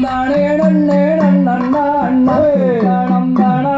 நம்பானே நன்னே நன்னா நன்னா நன்னா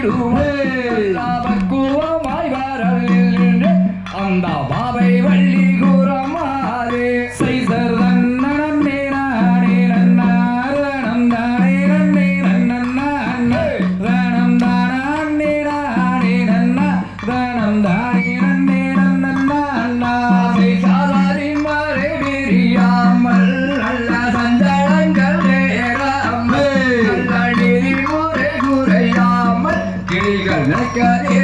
விடுவே ராமக்குவமாய் வரல் அந்த பாவை வள்ளி Margarita.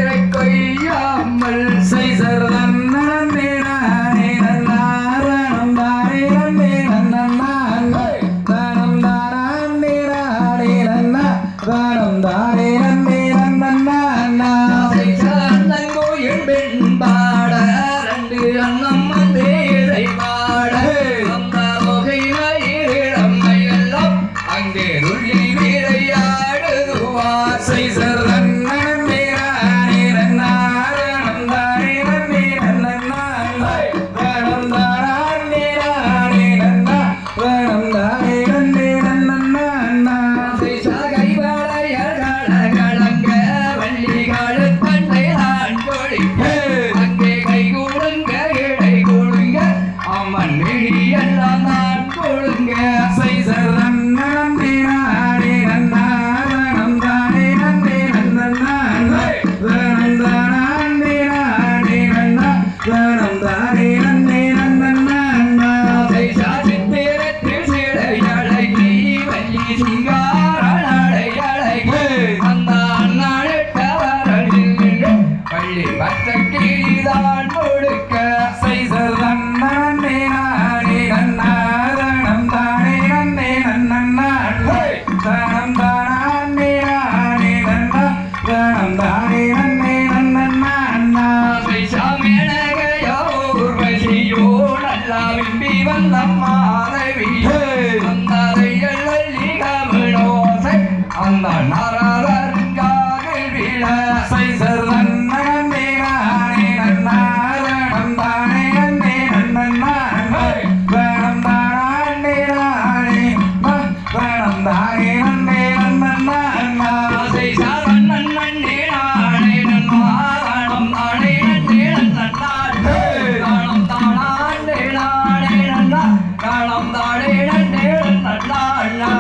அள்ளி பச்ச கிளிதான் கொடுக்க சைசர் தன்னே நானே நன்னாரணம் தானே நன்னே நன்னாட்டை தனம் தானே நானே நன்னா தனம் தானே நன்னே வந்தம்மா.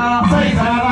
さあ